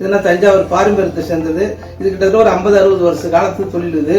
இதெல்லாம் தஞ்சாவூர் பாரம்பரியத்தை சேர்ந்தது. இது கிட்டத்தட்ட ஒரு ஐம்பது அறுபது வருஷ காலத்து தொழில் இது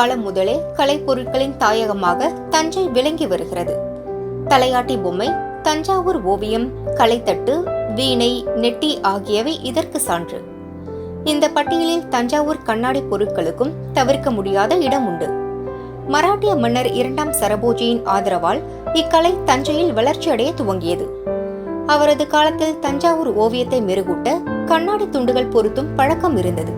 காலம் முதலே கலைப்பொருட்களின் தாயகமாக தஞ்சை விளங்கி வருகிறது. தலையாட்டி பொம்மை தஞ்சாவூர் ஓவியம் கலைத்தட்டு வீணை நெட்டி ஆகியவை இதற்கு சான்று. இந்த பட்டியலில் தஞ்சாவூர் கண்ணாடி பொருட்களுக்கும் தவிர்க்க முடியாத இடம் உண்டு. மராட்டிய மன்னர் இரண்டாம் சரபோஜியின் ஆதரவால் இக்கலை தஞ்சையில் வளர்ச்சியடைய துவங்கியது. அவரது காலத்தில் தஞ்சாவூர் ஓவியத்தை மெருகூட்ட கண்ணாடி துண்டுகள் பொருத்தும் பழக்கம் இருந்தது.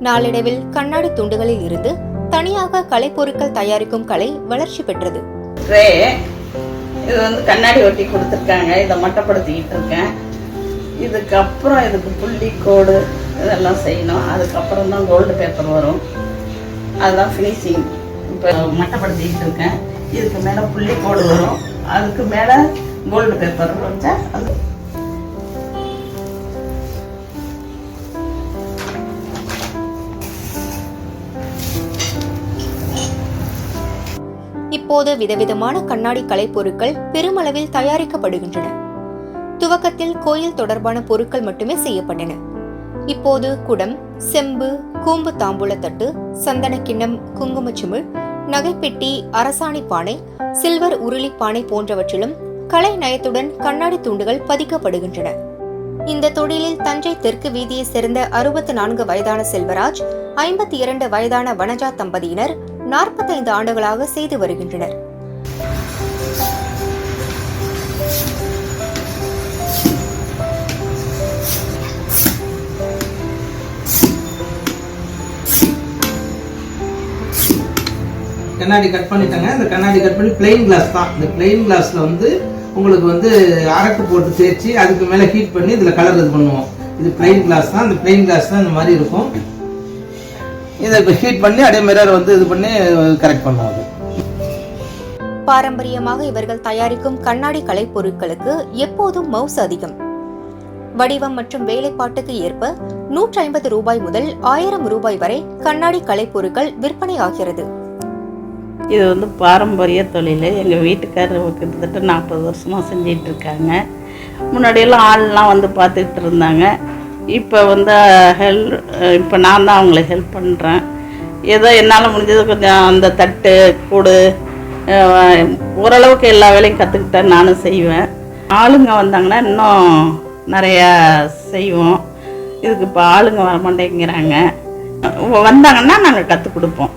நாளடைவில் கண்ணாடி துண்டுகளில் இருந்து தனியாக கலைப்பொருட்கள் தயாரிக்கும் கலை வளர்ச்சி பெற்றது. ட்ரே இது வந்து கண்ணாடி ஒட்டி கொடுத்துருக்காங்க. இதை மட்டப்படுத்திக்கிட்டு இருக்கேன். இதுக்கப்புறம் இதுக்கு புள்ளி கோடு இதெல்லாம் செய்யணும். அதுக்கப்புறம் தான் கோல்டு பேப்பர் வரும். அதுதான் ஃபினிஷிங் இப்போ மட்டப்படுத்திக்கிட்டு இருக்கேன். இதுக்கு மேலே புள்ளி கோடு வரும். அதுக்கு மேலே கோல்டு பேப்பர் வச்சா அது இப்போது விதவிதமான கண்ணாடி கலைப்பொருட்கள் பெருமளவில் தயாரிக்கப்படுகின்றன. துவக்கத்தில் கோயில் தொடர்பான பொருட்கள் மட்டுமே செய்யப்பட்டன. இப்போது குடம் செம்பு கூம்பு தாம்பூலத்தட்டு சந்தன கிண்ணம் குங்குமச்சிமிழ் நகைப்பெட்டி அரசாணி பானை சில்வர் உருளி பானை போன்றவற்றிலும் கலை நயத்துடன் கண்ணாடி துண்டுகள் பதிக்கப்படுகின்றன. இந்த தொழிலில் தஞ்சை தெற்கு வீதியை சேர்ந்த அறுபத்தி நான்கு வயதான செல்வராஜ் ஐம்பத்தி இரண்டு வயதான வனஜா தம்பதியினர் நாற்பத்தைந்து ஆண்டுகளாக செய்து வருகின்றனர். கண்ணாடி கட் பண்ணிட்டாங்க. இந்த கண்ணாடி கட் பண்ணி பிளெயின் கிளாஸ் தான். இந்த பிளெயின் கிளாஸில் வந்து உங்களுக்கு வந்து அரக்கு போட்டு தேய்ச்சி அதுக்கு மேலே ஹீட் பண்ணி இதில் கலர் இது பண்ணுவோம். இது பிளெயின் கிளாஸ் தான். இந்த பிளெயின் கிளாஸ் தான் இந்த மாதிரி இருக்கும். இதை ஹீட் பண்ணி அப்படியே மிரர் வந்து இது பண்ணி கரெக்ட் பண்ணுவோம் அது பாரம்பரியமாக இவர்கள் தயாரிக்கும் கண்ணாடி கலைப் பொருட்களுக்கு எப்போதும் மவுஸ் அதிகம். வடிவம் மற்றும் வேலைப்பாட்டுக்கு ஏற்ப நூற்றி ஐம்பது ரூபாய் முதல் ஆயிரம் ரூபாய் வரை கண்ணாடி கலைப் பொருட்கள் விற்பனையாகிறது இது வந்து பாரம்பரிய தொழில். எங்கள் வீட்டுக்காரர் கிட்டத்தட்ட நாற்பது வருஷமாக செஞ்சிட்டு இருக்காங்க. முன்னாடியெல்லாம் ஆள்லாம் வந்து பார்த்துக்கிட்டு இருந்தாங்க. இப்போ வந்து ஹெல் இப்போ நான் தான் அவங்களுக்கு ஹெல்ப் பண்ணுறேன் ஏதோ என்னால் முடிஞ்சது கொஞ்சம் அந்த தட்டு கூடு ஓரளவுக்கு எல்லா வேலையும் கற்றுக்கிட்டேன் நானும் செய்வேன். ஆளுங்க வந்தாங்கன்னா இன்னும் நிறையா செய்வோம். இதுக்கு இப்போ ஆளுங்க வரமாட்டேங்கிறாங்க. வந்தாங்கன்னா நாங்கள் கற்றுக் கொடுப்போம்.